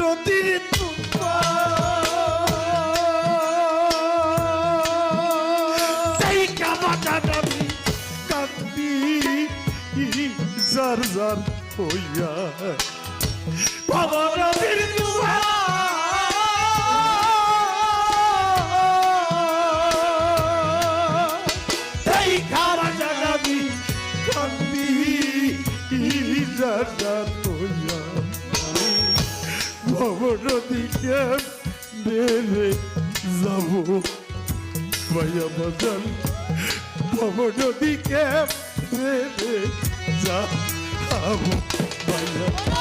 নদীর সেই কামাটা নামি কান্দি জার জার gideceğim Nereye zavu Bayamadan Bamono dikem Nereye zavu Bayamadan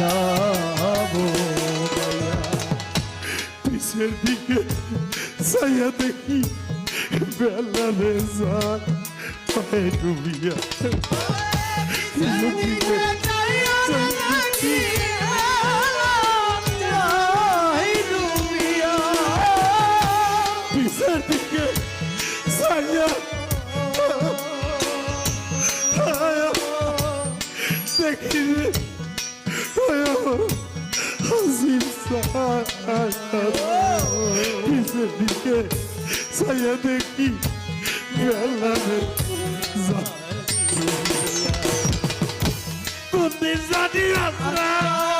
যাব পিছের দিকে চাইয়া দেখি? বেলালে যায় পায়ে ডুবিয়া। পিছের দিকে চাইয়া দেখি Azim Bize bize sayedeki Yerlere zalim Kundi zani aslan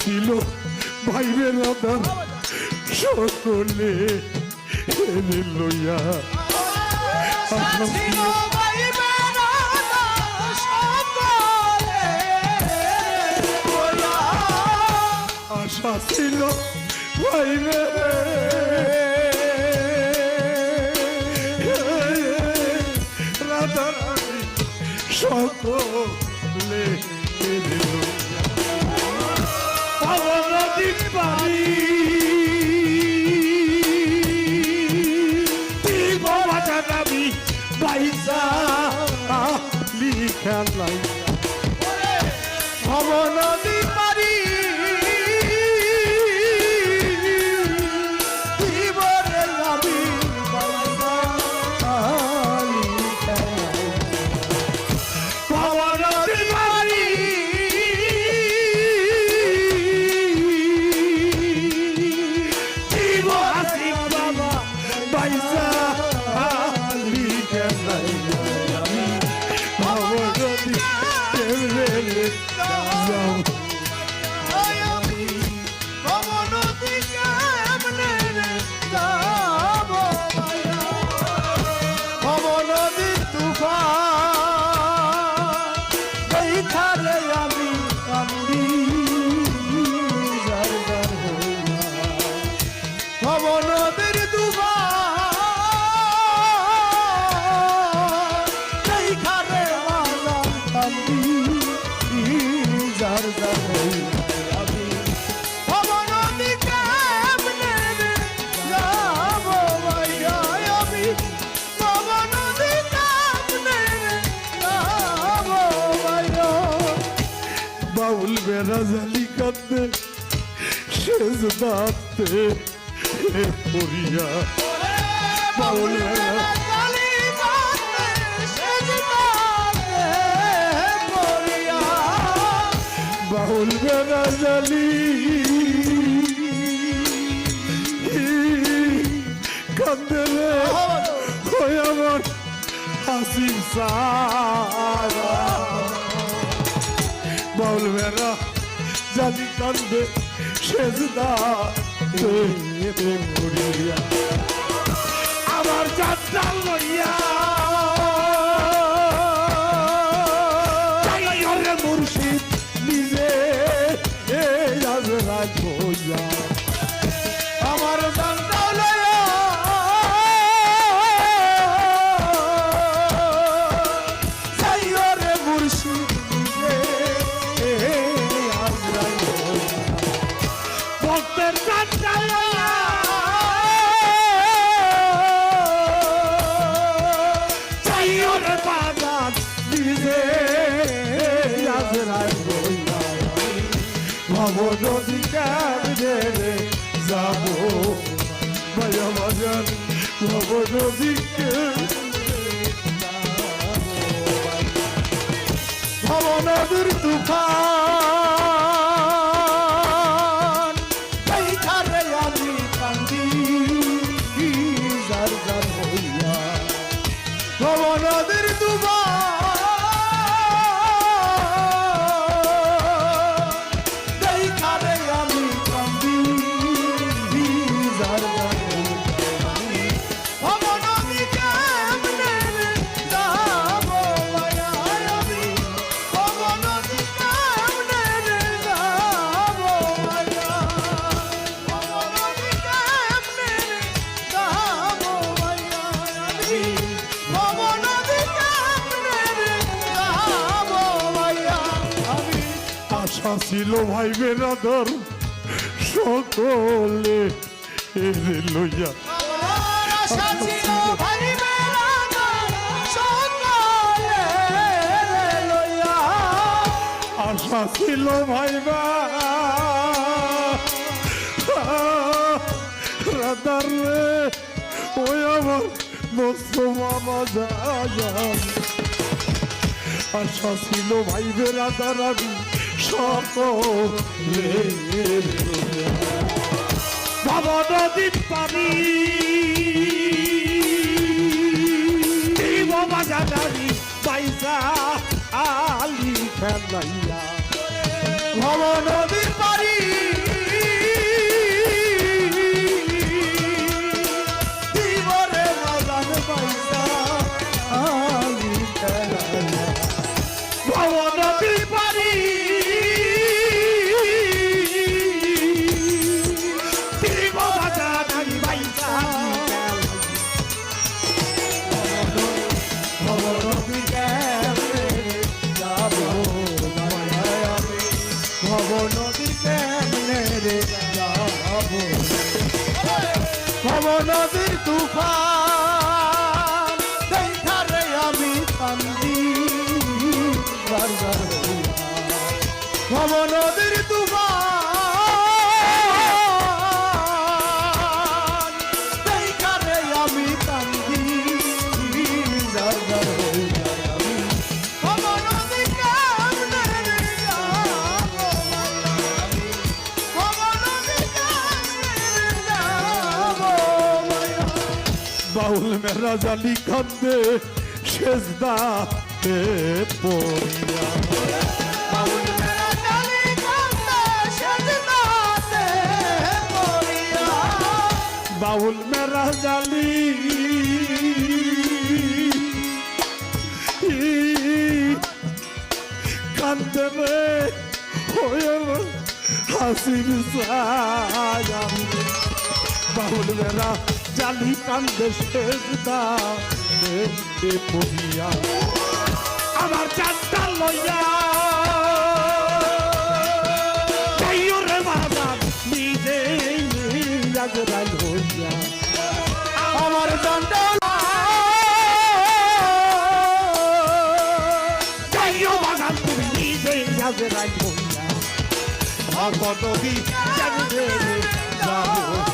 ছিল ভাইরে দাদা সকলে এনে লইয়া আশা ছিল ভাইরে রাধা সকলে এনে খেলাই ভব যার যার আমি। ভব কেমনে যাব আমি। ভব কেমনে যাব বাউল বেড়া জালি কান্দে শেষ দাঁতে পড়িয়া। বাউল বেড়া বাউল বেড়া জালি কান্দে ওই আমার হাসির সারা। বাউল বেড়া জালি কান্দে পড়িয়া আমার যাত্রা লইয়া ভোজা আমার সাইরে মুর্শিদ ভক্তের যাত্রা লইয়া চাইও রে বাগান নিজে রাজ ভোজা ভব নদী কামনে রে যাব। মায়া ভবন ভব নদী ভবনদীর তুফান ছিল ভাই বেরাদর সকলে এরে লইয়া। আশা ছিল ভাই মেলা সকলে লইয়া। আশা ছিল ভাই রাদার রে ওই আমার মস্ত মামা যায় আশা ছিল ভাই বেরাদার আমি সকলে বাবা নদীর পানি। জানানি পয়সা আলি খেলাইয়া ভব নদীর পারি ভব নদীর কেমনে রে তুফান বাউল মেরা জানি কান্দে সেজদা তে পড়িয়া বাউল মেরা জানি কান্দে সেজদাতে পড়িয়া। বাউল মেরা জালি কান্দে রে হাসির সায়া বাউল মেরা জালি কান্দে সেজদা তে পড়িয়া আমার চাঁদটা লইয়া। রে বাজার নিজে রাজরা লইয়া আমার ভগবতী জানবে যাব।